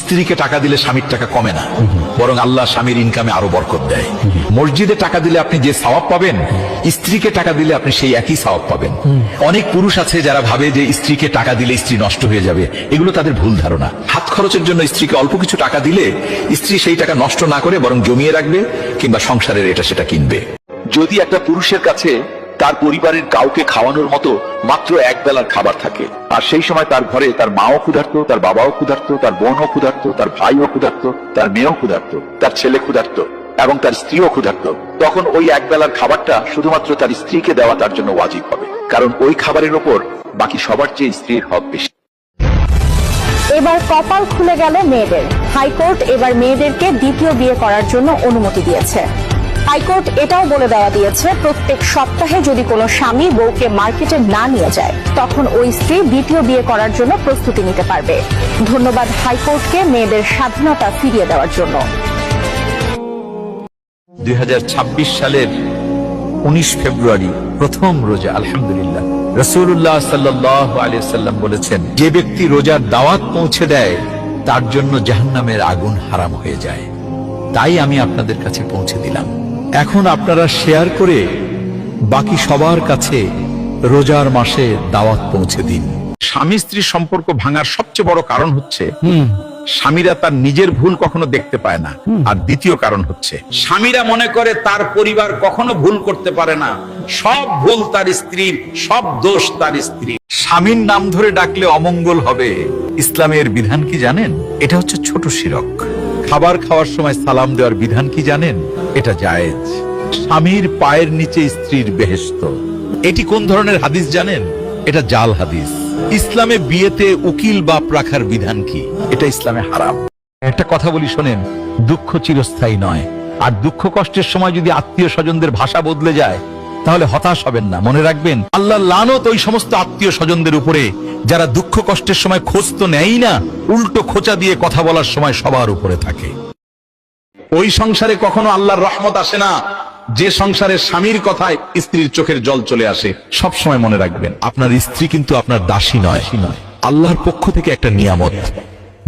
স্ত্রীকে টাকা দিলে স্বামীর টাকা কমে না। বরং আল্লাহ স্বামীর ইনকামে আরও বরকত দেয়। মসজিদে টাকা দিলে আপনি যে সওয়াব পাবেন, স্ত্রীকে টাকা দিলে আপনি সেই একই সওয়াব পাবেন। অনেক পুরুষ আছে যারা ভাবে যে স্ত্রীকে টাকা দিলে স্ত্রী নষ্ট হয়ে যাবে। এগুলো তাদের ভুল ধারণা। হাত খরচের জন্য স্ত্রীকে অল্প কিছু টাকা দিলে স্ত্রী সেই টাকা নষ্ট না করে বরং জমিয়ে রাখবে কিংবা সংসারের এটা সেটা কিনবে। যদি একটা পুরুষের কাছে তার পরিবারের কাউকে খাওয়ানোর মতো মাত্র এক বেলার খাবার থাকে। আর সেই সময় তার ঘরে তার মাও ক্ষুধার্ত, তার বাবাও ক্ষুধার্ত, তার বোনও ক্ষুধার্ত, তার ভাইও ক্ষুধার্ত, তার মেয়েও ক্ষুধার্ত, তার ছেলে ক্ষুধার্ত এবং তার স্ত্রীও ক্ষুধার্ত। তখন ওই এক বেলার খাবারটা শুধুমাত্র তার স্ত্রীকে দেওয়া তার জন্য ওয়াজিব হবে। কারণ ওই খাবারের ওপর বাকি সবার চেয়ে স্ত্রীর হক বেশি। এবার কপাল খুলে গেল মেয়েদের। হাইকোর্ট এবার মেয়েদেরকে দ্বিতীয় বিয়ে করার জন্য অনুমতি দিয়েছে। হাইকোর্ট এটাও বলে দেওয়া দিয়েছে, প্রত্যেক সপ্তাহে যদি কোনো স্বামী বউকে মার্কেটে না নিয়ে যায়, তখন ওই স্ত্রী দ্বিতীয় বিয়ে করার জন্য প্রস্তুতি নিতে পারবে। ধন্যবাদ হাইকোর্টকে মেয়েদের স্বাধীনতা ফিরিয়ে দেওয়ার জন্য। দুই সালের উনিশ ফেব্রুয়ারি, প্রথম রোজা, আলহামদুলিল্লাহ। রসুল্লাহ সাল্লাহ বলেছেন, যে ব্যক্তি রোজার দাওয়াত পৌঁছে দেয়, তার জন্য জাহান্নামের আগুন হারাম হয়ে যায়। তাই আমি আপনাদের কাছে পৌঁছে দিলাম। এখন আপনারা শেয়ার করে বাকি সবার কাছে রোজার মাসে দাওয়াত পৌঁছে দিন। স্বামী স্ত্রীর সম্পর্ক ভাঙার সবচেয়ে বড় কারণ হচ্ছে স্বামীরা তার নিজের ভুল কখনো দেখতে পায় না। আর দ্বিতীয় কারণ হচ্ছে স্বামীরা মনে করে তার পরিবার কখনো ভুল করতে পারে না। সব ভুল তার স্ত্রীর সব দোষ তার স্ত্রী স্বামীর নাম ধরে ডাকলে অমঙ্গল হবে। ইসলামের বিধান কি জানেন? এটা হচ্ছে ছোট শিরক। খাবার খাওয়ার সময় সালাম দেওয়ার বিধান কি জানেন? এটা জায়েজ। স্বামীর পায়ের নিচে স্ত্রীর বেহেস্ত এটি কোন ধরনের হাদিস জানেন? এটা জাল হাদিস। ইসলামে বিয়েতে উকিল বাপ রাখার বিধান কি? এটা ইসলামে হারাম। একটা কথা বলি শোনেন, দুঃখ চিরস্থায়ী নয়। আর দুঃখ কষ্টের সময় যদি আত্মীয় স্বজনদের ভাষা বদলে যায় তাহলে হতাশ হবেন না, মনে রাখবেন। আল্লাহ লানত ওই সমস্ত আত্মীয় স্বজনদের উপরে, যারা দুঃখ কষ্টের সময় খোঁজ তো নেয়ই না, উল্টো খোঁচা দিয়ে কথা বলার সময় সবার উপরে থাকে। ওই সংসারে কখনো আল্লাহর রহমত আসে না, যে সংসারে স্বামীর কথায় স্ত্রীর চোখের জল চলে আসে। সব সময় মনে রাখবেন, আপনার স্ত্রী কিন্তু আপনার দাসী নয়। আল্লাহর পক্ষ থেকে একটা নিয়ামত,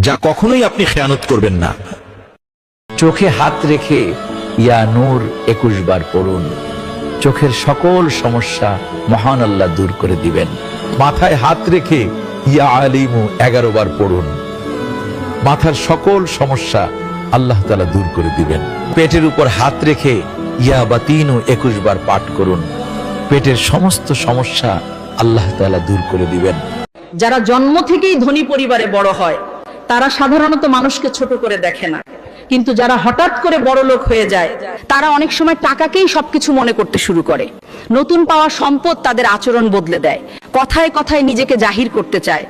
যা কখনোই আপনি খেয়ানত করবেন না। চোখে হাত রেখে ইয়া নূর একুশ বার পড়ুন। চোখের সকল সমস্যা মহান আল্লাহ দূর করে দিবেন। মাথায় হাত রেখে ইয়া আলিমু এগারো বার পড়ুন। মাথার সকল সমস্যা আল্লাহ তালা দূর করে দিবেন। পেটের উপর হাত রেখে ইয়া বাতিনু একুশ বার পাঠ করুন। পেটের সমস্ত সমস্যা আল্লাহ তালা দূর করে দিবেন। যারা জন্ম থেকেই ধনী পরিবারে বড় হয়, তারা সাধারণত মানুষকে ছোট করে দেখে না। কিন্তু যারা হঠাৎ করে বড় লোক হয়ে যায়, তারা অনেক সময় টাকাকেই সবকিছু মনে করতে শুরু করে। নতুন পাওয়া সম্পদ তাদের আচরণ বদলে দেয়। কথায় কথায় নিজেকে জাহির করতে চায়।